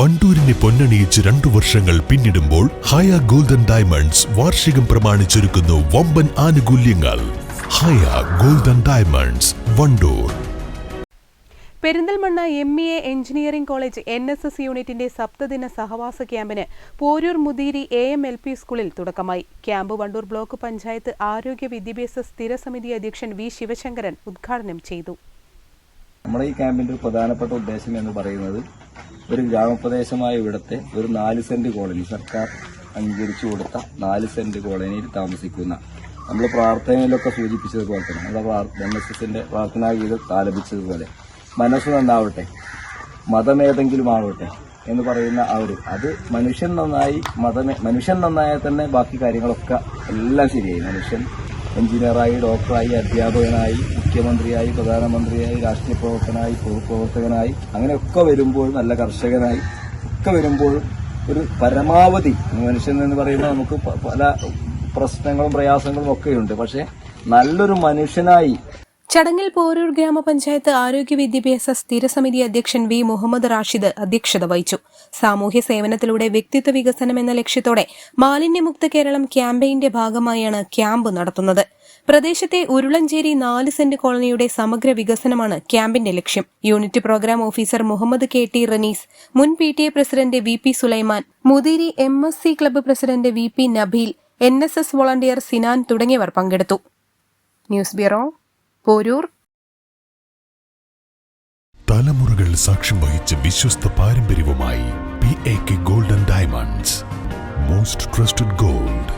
പൊന്നണിയിച്ച് രണ്ടു വർഷങ്ങൾ പിന്നിടുമ്പോൾ ഹയ ഗോൾഡൻ ഡയമണ്ട്സ് വാർഷികം പ്രമാണിച്ചൊരുക്കുന്നു വമ്പൻ ആനുകൂല്യങ്ങൾ. Haya golden diamonds Wandoor. Perinthalmanna M E A engineering college N S S യൂണിറ്റിന്റെ സപ്തദിന സഹവാസ ക്യാമ്പിന് Poroor Muthiri A M L P സ്കൂളിൽ തുടക്കമായി. ക്യാമ്പ് വണ്ടൂർ ബ്ലോക്ക് പഞ്ചായത്ത് ആരോഗ്യ വിദ്യാഭ്യാസ സ്ഥിരസമിതി അധ്യക്ഷൻ വി ശിവശങ്കരൻ ഉദ്ഘാടനം ചെയ്തു. നമ്മുടെ ഈ ക്യാമ്പിന്റെ പ്രധാനപ്പെട്ട ഉദ്ദേശം എന്ന് പറയുന്നത് ഒരു ഗ്രാമപ്രദേശമായ ഇവിടുത്തെ ഒരു നാല് സെന്റ് കോളനി. സർക്കാർ അംഗീകരിച്ചു കൊടുത്ത നാല് സെന്റ് കോളനിയിൽ താമസിക്കുന്ന നമ്മൾ പ്രാർത്ഥനയിലൊക്കെ സൂചിപ്പിച്ചതുപോലെ തന്നെ നമ്മുടെ എൻ എസ് എസിന്റെ പ്രാർത്ഥനാ ഗീതം ആലപിച്ചതുപോലെ. മനസ്സ് നന്നാവട്ടെ മതമേതെങ്കിലും ആവട്ടെ എന്ന് പറയുന്ന ഒരു അത് മനുഷ്യൻ നന്നായി മതമേ മനുഷ്യൻ നന്നായാൽ തന്നെ ബാക്കി കാര്യങ്ങളൊക്കെ എല്ലാം ശരിയായി. മനുഷ്യൻ എഞ്ചിനീയറായി ഡോക്ടറായി അധ്യാപകനായി മുഖ്യമന്ത്രിയായി പ്രധാനമന്ത്രിയായി രാഷ്ട്രീയ പ്രവർത്തനായി പൊതുപ്രവർത്തകനായി അങ്ങനെയൊക്കെ വരുമ്പോൾ നല്ല കർഷകനായി ഒക്കെ വരുമ്പോൾ ഒരു പരമാവധി മനുഷ്യൻ എന്ന് പറയുമ്പോൾ നമുക്ക് പല പ്രശ്നങ്ങളും പ്രയാസങ്ങളും ഒക്കെ ഉണ്ട് പക്ഷെ നല്ലൊരു മനുഷ്യനായി ചടങ്ങിൽ പോരൂർ ഗ്രാമപഞ്ചായത്ത് ആരോഗ്യ വിദ്യാഭ്യാസ സ്ഥിരസമിതി അധ്യക്ഷൻ വി. മുഹമ്മദ് റാഷിദ് അധ്യക്ഷത വഹിച്ചു. സാമൂഹ്യ സേവനത്തിലൂടെ വ്യക്തിത്വ വികസനം എന്ന ലക്ഷ്യത്തോടെ മാലിന്യമുക്ത കേരളം ക്യാമ്പയിന്റെ ഭാഗമായാണ് ക്യാമ്പ് നടത്തുന്നത്. പ്രദേശത്തെ ഉരുളഞ്ചേരി നാല് സെന്റ് കോളനിയുടെ സമഗ്ര വികസനമാണ് ക്യാമ്പിന്റെ ലക്ഷ്യം. Unit program officer Muhammad K T Ranees മുൻ P T A president V P Sulaiman Muthiri M S C club president V P Nabeel N S S volunteer Sinan തുടങ്ങിയവർ പങ്കെടുത്തു. News bureau Poroor. തലമുറകൾ സാക്ഷ്യം വഹിച്ച വിശ്വസ്ത പാരമ്പര്യവുമായി P A K golden diamonds. Most trusted gold.